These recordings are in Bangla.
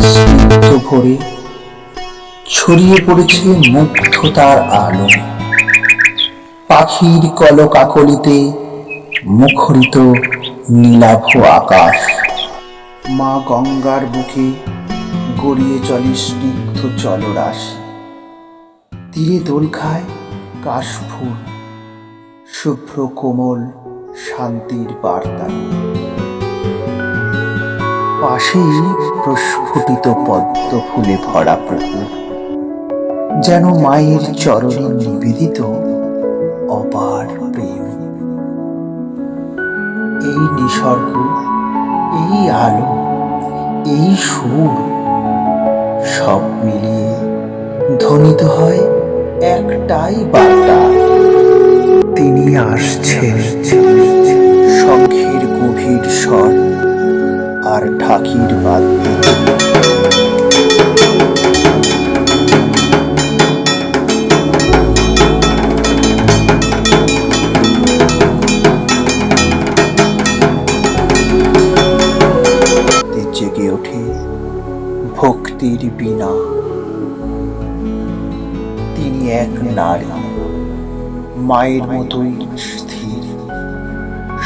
স্নিগ্ধ ভরে ছড়িয়ে পড়েছে মুগ্ধতার আলো। পাখির কলকাকলিতে মুখরিত নীলাভ আকাশ। মা গঙ্গার বুকে গড়িয়ে চলে স্নিগ্ধ জলরাশি। তীরে দোল খায় কাশফুল, শুভ্র কোমল শান্তির বার্তা নিয়ে। পাশেই প্রস্ফুটিত পদ্ম ফুলে ভরা পুকুর যেন মায়ের চরণে নিবেদিত অপার প্রেম। এই নিসর্গ, এই আলো, এই সুর, সব মিলিয়ে ধ্বনিত হয় একটাই বার্তা। তিনি আসছেন শঙ্খের গভীর স্বর। আর ঢাকির বাদ্য জেগে ওঠে ভক্তির বিনা তিনি এক নারী, মায়ের মতোই স্থির,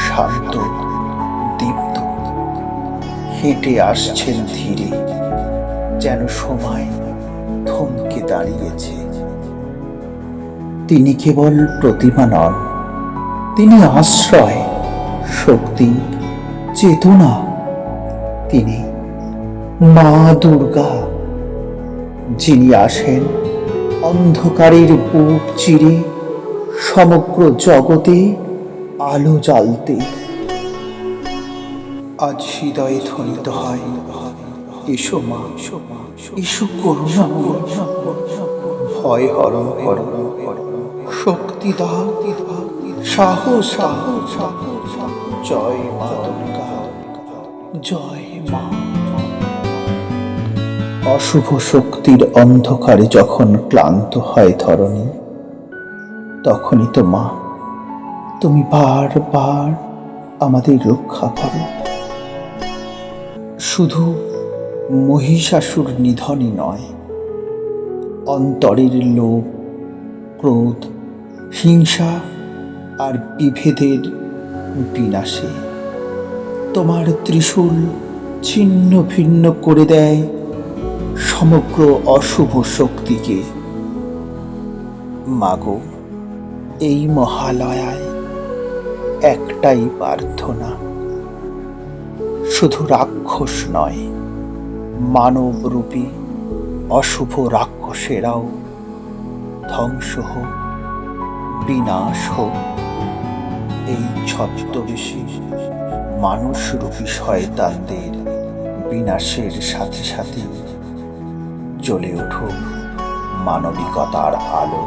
শান্ত, দীপ্ত। হেঁটে আসছেন ধীরে, যেন সময় থমকে দাঁড়িয়েছে। তিনি কেবল প্রতিমা নন, তিনি আশ্রয়, শক্তি, চেতনা। তিনি মা দুর্গা, যিনি আসেন অন্ধকারের বুক চিরে, সমগ্র জগতে আলো জ্বালতে। আজ হৃদয়ে ধ্বনিত হয়। এসো মা, এসো করুণা ভয় হরণ করো। শক্তি সাহস জয় মা দুর্গা। জয় মা। অশুভ শক্তির অন্ধকারে যখন ক্লান্ত হয় ধরণী, তখনই তো মা, তুমি বারবার আমাদের রক্ষা করো। শুধু মহিষাসুর নিধনই নয়, অন্তরের লোভ, ক্রোধ, হিংসা আর বিভেদের বিনাশে তোমার ত্রিশূল ছিন্ন ভিন্ন করে দেয় সমগ্র অশুভ শক্তিকে। মাগো, এই মহালয়ায় একটাই প্রার্থনা। শুধু রাক্ষস নয়, মানবরূপী, অশুভ রাক্ষসেরাও ধ্বংস হোক, বিনাশ হোক। এই ছদ্মবেশী মানুষরূপী শয়তানদের বিনাশের সাথে সাথে জ্বলে উঠুক মানবিকতার আলো।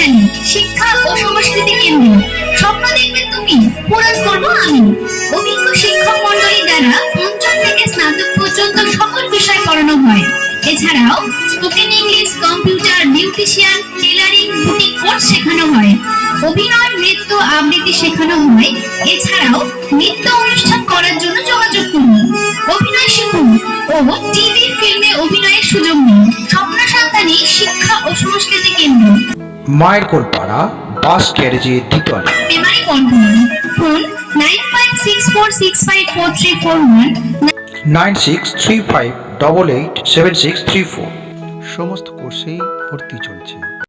স্বপ্ন শিক্ষা ও সংস্কৃতি কেন্দ্র। স্বপ্ন দেখবে তুমি, পূরণ করব আমি। অভিজ্ঞ শিক্ষক মন্ডলী দ্বারা পঞ্চম থেকে স্নাতক পর্যন্ত সকল বিষয় পড়ানো হয়। এছাড়াও spoken English computer beautician tailoring boutique course শেখানো হয়। অভিনয়, নৃত্য, আবৃত্তি শেখানো হয়। এছাড়াও নৃত্য অনুষ্ঠান করার জন্য যোগাযোগ করুন। অভিনয় শিখুন ও টিভি ফিল্মে অভিনয়ের সুযোগ নিন। স্বপ্ন সন্তানী শিক্ষা ও সংস্কৃতি কেন্দ্র। মায়ের কোল পাড়া বাস ক্যারেজে দ্বিতলে nine six three five double eight seven six three four. সমস্ত কোর্সেই ভর্তি চলছে।